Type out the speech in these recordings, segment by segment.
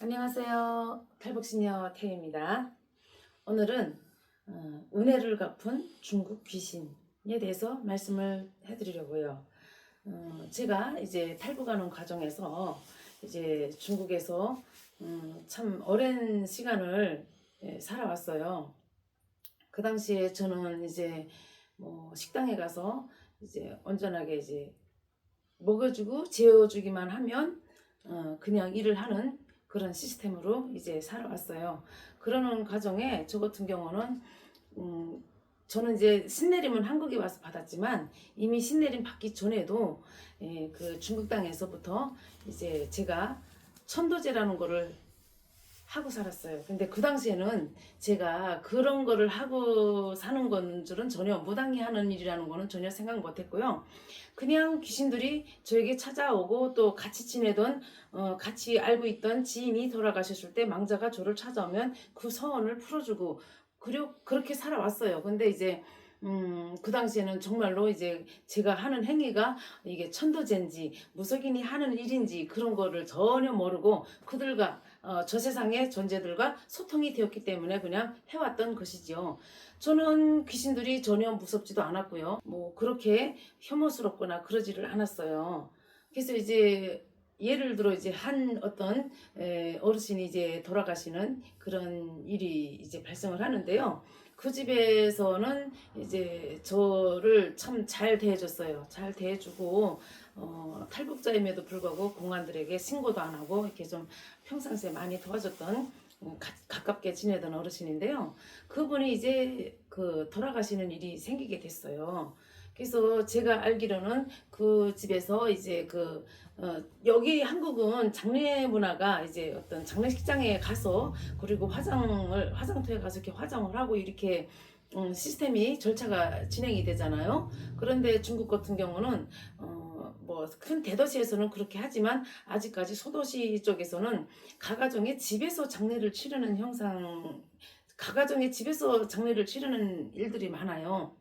안녕하세요. 탈북시녀 태입니다. 오늘은 어, 은혜를 갚은 중국 귀신에 대해서 말씀을 해드리려고요. 어, 제가 이제 탈북하는 과정에서 이제 중국에서 음, 참 오랜 시간을 예, 살아왔어요. 그 당시에 저는 이제 뭐 식당에 가서 이제 온전하게 이제 먹여주고 재워주기만 하면 어, 그냥 일을 하는 그런 시스템으로 이제 살아왔어요. 그러는 과정에 저 같은 경우는 음, 저는 이제 신내림은 한국에 와서 받았지만 이미 신내림 받기 전에도 예, 그 중국 땅에서부터 이제 제가 천도제라는 거를 하고 살았어요. 근데 그 당시에는 제가 그런 거를 하고 사는 건 줄은 전혀 무당이 하는 일이라는 거는 전혀 생각 못 했고요. 그냥 귀신들이 저에게 찾아오고 또 같이 지내던 어, 같이 알고 있던 지인이 돌아가셨을 때 망자가 저를 찾아오면 그 서원을 풀어주고 그리고 그렇게 살아왔어요. 근데 이제 음, 그 당시에는 정말로 이제 제가 하는 행위가 이게 천도제인지 무속인이 하는 일인지 그런 거를 전혀 모르고 그들과 어, 저 세상의 존재들과 소통이 되었기 때문에 그냥 해왔던 것이지요. 저는 귀신들이 전혀 무섭지도 않았고요. 뭐 그렇게 혐오스럽거나 그러지를 않았어요. 그래서 이제 예를 들어 이제 한 어떤 에, 어르신이 이제 돌아가시는 그런 일이 이제 발생을 하는데요. 그 집에서는 이제 저를 참 잘 대해줬어요. 잘 대해주고 어, 탈북자임에도 불구하고 공안들에게 신고도 안 하고 이렇게 좀 평상시에 많이 도와줬던 음, 가, 가깝게 지내던 어르신인데요. 그분이 이제 그 돌아가시는 일이 생기게 됐어요. 그래서 제가 알기로는 그 집에서 이제 그 어, 여기 한국은 장례 문화가 이제 어떤 장례식장에 가서 그리고 화장을 화장터에 가서 이렇게 화장을 하고 이렇게 음, 시스템이 절차가 진행이 되잖아요. 그런데 중국 같은 경우는 어, 뭐큰 대도시에서는 그렇게 하지만 아직까지 소도시 쪽에서는 가가정의 집에서 장례를 치르는 형상, 가가정의 집에서 장례를 치르는 일들이 많아요.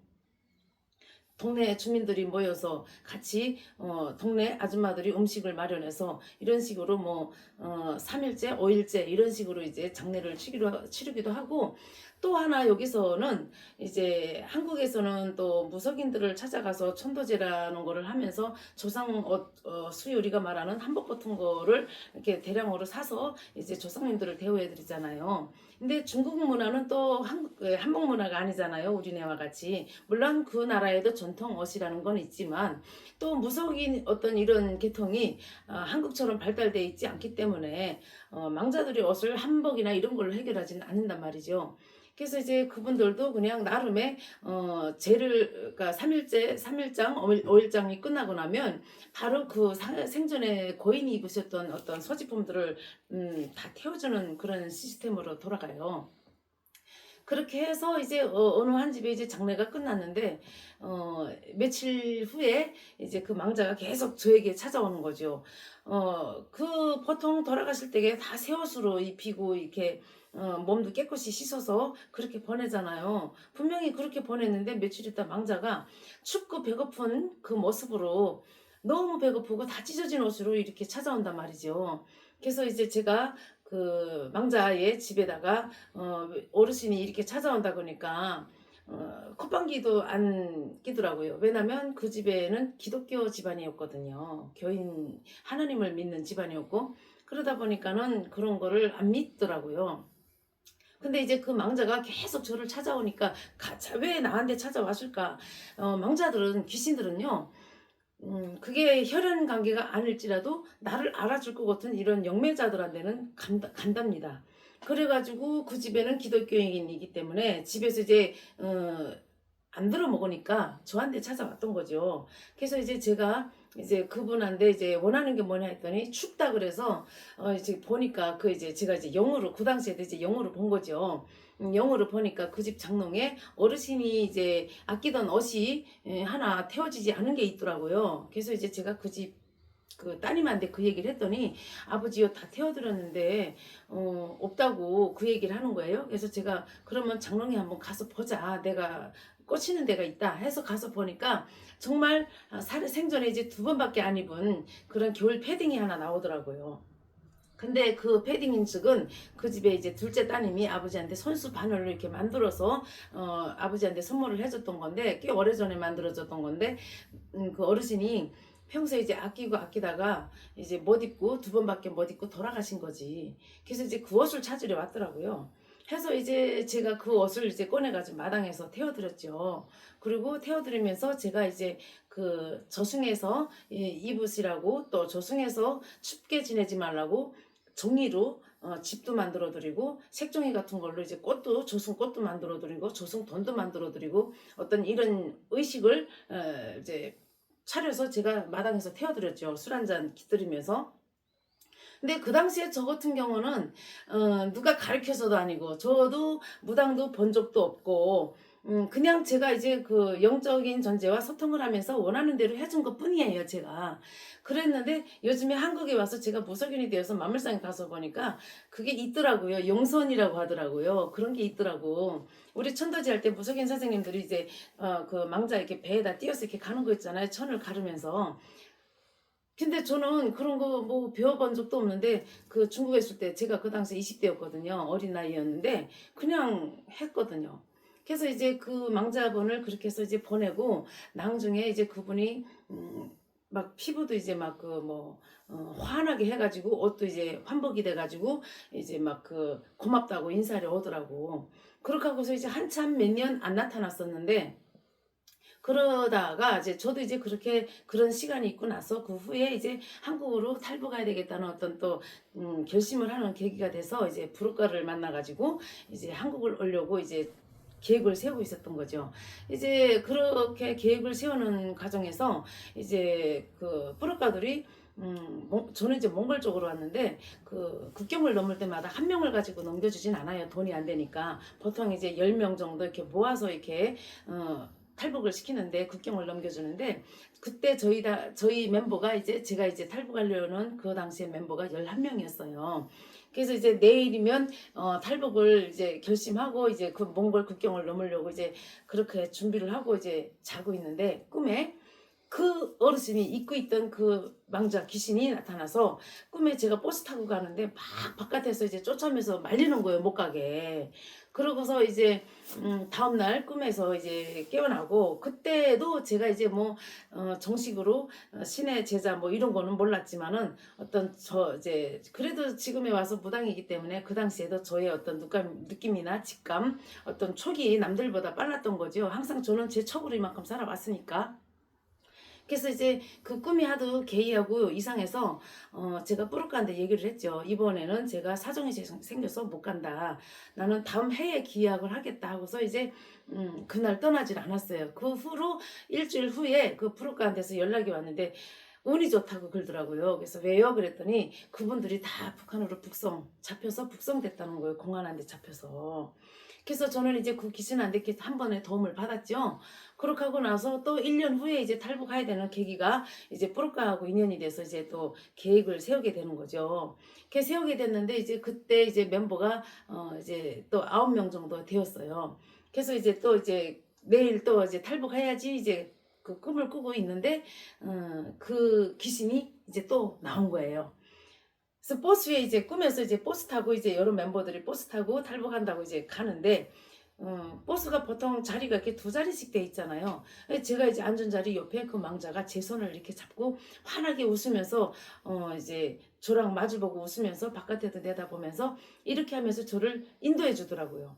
동네 주민들이 모여서 같이 어, 동네 아줌마들이 음식을 마련해서 이런 식으로 뭐 어, 3일째, 5일째 이런 식으로 이제 장례를 치르기도 하고 또 하나 여기서는 이제 한국에서는 또 무속인들을 찾아가서 천도제라는 거를 하면서 조상 어, 어, 수요리가 말하는 한복 같은 거를 이렇게 대량으로 사서 이제 조상님들을 대우해 드리잖아요. 근데 중국 문화는 또 한국 예, 한복 문화가 아니잖아요. 우리네와 같이 물론 그 나라에도 전통 옷이라는 건 있지만 또 무속인 어떤 이런 계통이 어, 한국처럼 발달돼 있지 않기 때문에 어, 망자들이 옷을 한복이나 이런 걸로 해결하지는 않는단 말이죠. 그래서 이제 그분들도 그냥 나름의 어 제를 그러니까 3일째 3일장 5일장이 끝나고 나면 바로 그 사- 생전에 고인이 입으셨던 어떤 소지품들을 음, 다 태워주는 그런 시스템으로 돌아가요. 그렇게 해서 이제 어, 느한 집에 이제 장례가 끝났는데 어, 며칠 후에 이제 그 망자가 계속 저에게 찾아오는 거죠. 어, 그 보통 돌아가실 때에 다 새 옷으로 입히고 이렇게 어, 몸도 깨끗이 씻어서 그렇게 보내잖아요. 분명히 그렇게 보냈는데 며칠 있다 망자가 춥고 배고픈 그 모습으로 너무 배고프고 다 찢어진 옷으로 이렇게 찾아온단 말이죠. 그래서 이제 제가 그 망자의 집에다가 어, 어르신이 이렇게 찾아온다 보니까 어, 콧방귀도 안 끼더라고요. 왜냐면 그 집에는 기독교 집안이었거든요. 교인 하나님을 믿는 집안이었고 그러다 보니까는 그런 거를 안 믿더라고요. 근데 이제 그 망자가 계속 저를 찾아오니까 가, 자- 왜 나한테 찾아왔을까? 어, 망자들은 귀신들은요. 음, 그게 혈연 관계가 아닐지라도 나를 알아줄 것 같은 이런 영매자들한테는 간다, 간답니다. 그래가지고 그 집에는 기독교인이기 때문에 집에서 이제 어, 안 들어 먹으니까 저한테 찾아왔던 거죠. 그래서 이제 제가 이제 그분한테 이제 원하는 게 뭐냐 했더니 춥다 그래서 어 이제 보니까 그 이제 제가 이제 영어로 그 당시에도 이제 영어로 본 거죠. 음, 영어로 보니까 그 집 장롱에 어르신이 이제 아끼던 옷이 에, 하나 태워지지 않은 게 있더라고요. 그래서 이제 제가 그집 그 따님한테 그 얘기를 했더니 아버지요 다 태워드렸는데 어 없다고 그 얘기를 하는 거예요. 그래서 제가 그러면 장롱에 한번 가서 보자. 내가 꽂히는 데가 있다 해서 가서 보니까 정말 아, 살- 생전에 이제 두 번밖에 안 입은 그런 겨울 패딩이 하나 나오더라고요. 근데 그 패딩 인측은 그 집에 이제 둘째 따님이 아버지한테 손수 바늘로 이렇게 만들어서 어, 아버지한테 선물을 해줬던 건데 꽤 오래전에 만들어졌던 건데 음, 그 어르신이 평소에 이제 아끼고 아끼다가 이제 못 입고 두 번밖에 못 입고 돌아가신 거지. 그래서 이제 그 옷을 찾으러 왔더라고요. 해서 이제 제가 그 옷을 이제 꺼내가지고 마당에서 태워드렸죠. 그리고 태워드리면서 제가 이제 그 저승에서 이- 입으시라고 또 저승에서 춥게 지내지 말라고 종이로 어, 집도 만들어 드리고 색종이 같은 걸로 이제 꽃도 조승 꽃도 만들어 드리고 조승 돈도 만들어 드리고 어떤 이런 의식을 어, 이제 차려서 제가 마당에서 태워 드렸죠. 술 한 잔 기다리면서. 근데 그 당시에 저 같은 경우는 어, 누가 가르쳐서도 아니고 저도 무당도 본 적도 없고 음, 그냥 제가 이제 그 영적인 존재와 소통을 하면서 원하는 대로 해준 것 뿐이에요, 제가. 그랬는데 요즘에 한국에 와서 제가 무속인이 되어서 만물상에 가서 보니까 그게 있더라고요. 용선이라고 하더라고요. 그런 게 있더라고. 우리 천도지 할 때 무속인 선생님들이 이제 어, 그 망자 이렇게 배에다 띄어서 이렇게 가는 거 있잖아요. 천을 가르면서. 근데 저는 그런 거 뭐 배워본 적도 없는데 그 중국에 있을 때 제가 그 당시에 20대였거든요. 어린 나이였는데 그냥 했거든요. 그래서 이제 그 망자분을 그렇게 해서 이제 보내고 나중에 이제 그분이 음, 막 피부도 이제 막 그뭐 어, 환하게 해가지고 옷도 이제 환복이 돼가지고 이제 막 그 고맙다고 인사를 오더라고. 그렇게 하고서 이제 한참 몇 년 안 나타났었는데 그러다가 이제 저도 이제 그렇게 그런 시간이 있고 나서 그 후에 이제 한국으로 탈북해야 되겠다는 어떤 또 음, 결심을 하는 계기가 돼서 이제 부르카를 만나가지고 이제 한국을 오려고 이제 계획을 세우고 있었던 거죠. 이제 그렇게 계획을 세우는 과정에서 이제 그 부르카들이 음, 몽- 저는 이제 몽골 쪽으로 왔는데 그 국경을 넘을 때마다 한 명을 가지고 넘겨주진 않아요. 돈이 안 되니까 보통 이제 10명 정도 이렇게 모아서 이렇게 어, 탈북을 시키는데 국경을 넘겨주는데 그때 저희 다 저희 멤버가 이제 제가 이제 탈북하려는 그 당시에 멤버가 11명이었어요. 그래서 이제 내일이면 어, 탈북을 이제 결심하고 이제 그 몽골 국경을 넘으려고 이제 그렇게 준비를 하고 이제 자고 있는데 꿈에 그 어르신이 입고 있던 그 망자 귀신이 나타나서 꿈에 제가 버스 타고 가는데 막 바깥에서 이제 쫓아오면서 말리는 거예요 못 가게. 그러고서 이제 음, 다음날 꿈에서 이제 깨어나고 그때도 제가 이제 뭐 어, 정식으로 어, 신의 제자 뭐 이런 거는 몰랐지만은 어떤 저 이제 그래도 지금에 와서 무당이기 때문에 그 당시에도 저의 어떤 느낌, 느낌이나 직감 어떤 촉이 남들보다 빨랐던 거죠. 항상 저는 제 촉으로 이만큼 살아왔으니까 그래서 이제 그 꿈이 하도 게이하고 이상해서 어 제가 뿌르카한테 얘기를 했죠. 이번에는 제가 사정이 생- 생겨서 못 간다. 나는 다음 해에 기약을 하겠다 하고서 이제 음 그날 떠나질 않았어요. 그 후로 일주일 후에 그 뿌르카한테서 연락이 왔는데 운이 좋다고 그러더라고요. 그래서 왜요? 그랬더니 그분들이 다 북한으로 북송 잡혀서 북송됐다는 거예요. 공안한테 잡혀서. 그래서 저는 이제 그 이렇게 한 번에 도움을 받았죠. 그렇게 하고 나서 또 1년 후에 이제 탈북해야 되는 계기가 이제 뿌르카하고 인연이 돼서 이제 또 계획을 세우게 되는 거죠. 이렇게 세우게 됐는데 이제 그때 이제 멤버가 어 이제 또 아홉 명 정도 되었어요. 그래서 이제 또 이제 내일 또 이제 탈북해야지 이제 그 꿈을 꾸고 있는데 어 그 귀신이 이제 또 나온 거예요. 그래서 버스에 이제 꿈에서 이제 버스 타고 이제 여러 멤버들이 버스 타고 탈북한다고 이제 가는데 어, 버스가 보통 자리가 이렇게 두 자리씩 돼 있잖아요. 제가 이제 앉은 자리 옆에 그 망자가 제 손을 이렇게 잡고 환하게 웃으면서 어 이제 저랑 마주보고 웃으면서 바깥에도 내다보면서 이렇게 하면서 저를 인도해 주더라고요.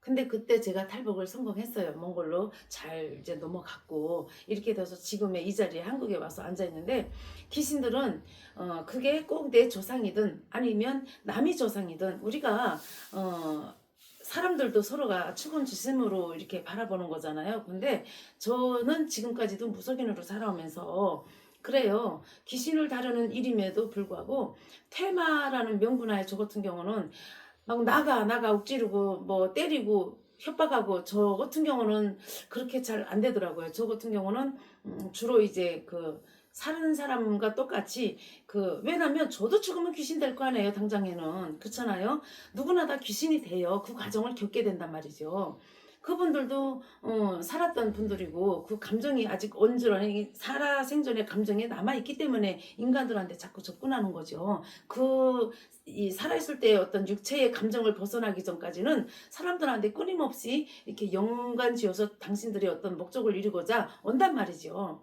근데 그때 제가 탈북을 성공했어요. 몽골로 잘 이제 넘어갔고 이렇게 돼서 지금의 이 자리에 한국에 와서 앉아 있는데 귀신들은 어 그게 꼭 내 조상이든 아니면 남이 조상이든 우리가 어 사람들도 서로가 축은 주심으로 이렇게 바라보는 거잖아요. 근데 저는 지금까지도 무속인으로 살아오면서 그래요. 귀신을 다루는 일임에도 불구하고 테마라는 명분하에 저 같은 경우는 막 나가 나가 욱지르고 뭐 때리고 협박하고 저 같은 경우는 그렇게 잘 안 되더라고요. 저 같은 경우는 음, 주로 이제 그 사는 사람과 똑같이 그 왜냐면 저도 죽으면 귀신 될 거 아니에요 당장에는. 그렇잖아요? 누구나 다 귀신이 돼요. 그 과정을 겪게 된단 말이죠 그분들도 어, 살았던 분들이고 그 감정이 아직 온전히 살아 생전의 감정이 남아 있기 때문에 인간들한테 자꾸 접근하는 거죠. 그 이 살아있을 때의 어떤 육체의 감정을 벗어나기 전까지는 사람들한테 끊임없이 이렇게 연관지어서 당신들의 어떤 목적을 이루고자 온단 말이죠.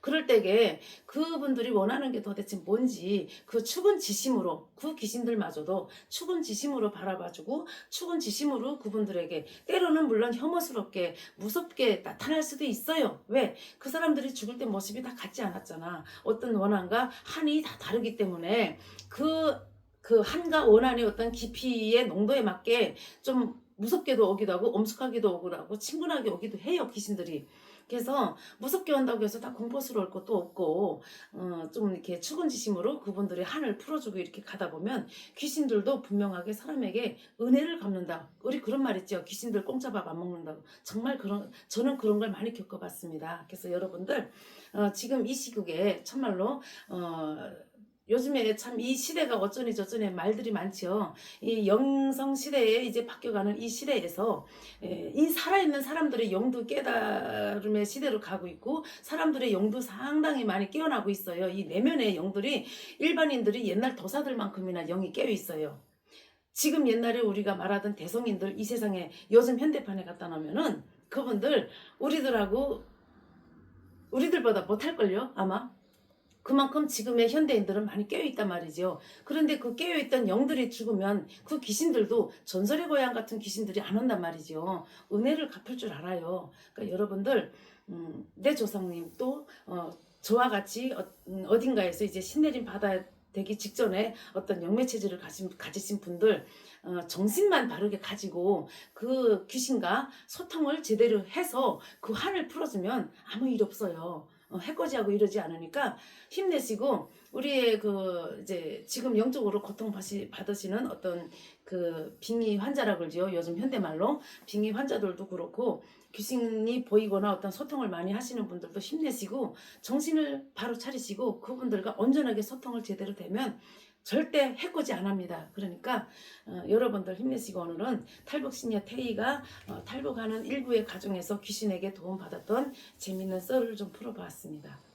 그럴 때에 그분들이 원하는 게 도대체 뭔지 그 추근 지심으로 그 귀신들마저도 추근 지심으로 바라봐주고 추근 지심으로 그분들에게 때로는 물론 혐오스럽게 무섭게 나타날 수도 있어요. 왜? 그 사람들이 죽을 때 모습이 다 같지 않았잖아. 어떤 원한과 한이 다 다르기 때문에 그, 그 한과 원한의 어떤 깊이의 농도에 맞게 좀 무섭게도 오기도 하고 엄숙하기도 오기도 하고 친근하게 오기도 해요 귀신들이 그래서 무섭게 온다고 해서 다 공포스러울 것도 없고 어, 좀 이렇게 추근지심으로 그분들의 한을 풀어주고 이렇게 가다 보면 귀신들도 분명하게 사람에게 은혜를 갚는다. 우리 그런 말 있죠. 귀신들 공짜밥 안 먹는다고. 정말 그런 저는 그런 걸 많이 겪어봤습니다. 그래서 여러분들 어, 지금 이 시국에 참말로 어, 요즘에 참 이 시대가 어쩌니 저쩌니 말들이 많죠. 이 영성 시대에 이제 바뀌어가는 이 시대에서 에, 이 살아있는 사람들의 영도 깨달음의 시대로 가고 있고 사람들의 영도 상당히 많이 깨어나고 있어요. 이 내면의 영들이 일반인들이 옛날 도사들만큼이나 영이 깨어 있어요. 지금 옛날에 우리가 말하던 대성인들 이 세상에 요즘 현대판에 갖다 놓으면은 그분들 우리들하고 우리들보다 못할걸요 아마 그만큼 지금의 현대인들은 많이 깨어있단 말이죠. 그런데 그 깨어있던 영들이 죽으면 그 귀신들도 전설의 고향 같은 귀신들이 안 온단 말이죠. 은혜를 갚을 줄 알아요. 그러니까 여러분들 음, 내 조상님 또 어, 저와 같이 어, 음, 어딘가에서 이제 신내림 받아야 되기 직전에 어떤 영매 체질을 가진, 가지신 분들 어, 정신만 바르게 가지고 그 귀신과 소통을 제대로 해서 그 한을 풀어주면 아무 일 없어요. 어, 해코지하고 이러지 않으니까 힘내시고 우리의 그 이제 지금 영적으로 고통 받으시- 받으시는 어떤 그 빙의 환자라 그러죠. 요즘 현대말로 빙의 환자들도 그렇고 귀신이 보이거나 어떤 소통을 많이 하시는 분들도 힘내시고 정신을 바로 차리시고 그분들과 온전하게 소통을 제대로 되면 절대 해코지 안 합니다. 그러니까 어, 여러분들 힘내시고 오늘은 탈북신녀 태희가 어, 탈북하는 일부의 가정에서 귀신에게 도움받았던 재밌는 썰을 좀 풀어보았습니다.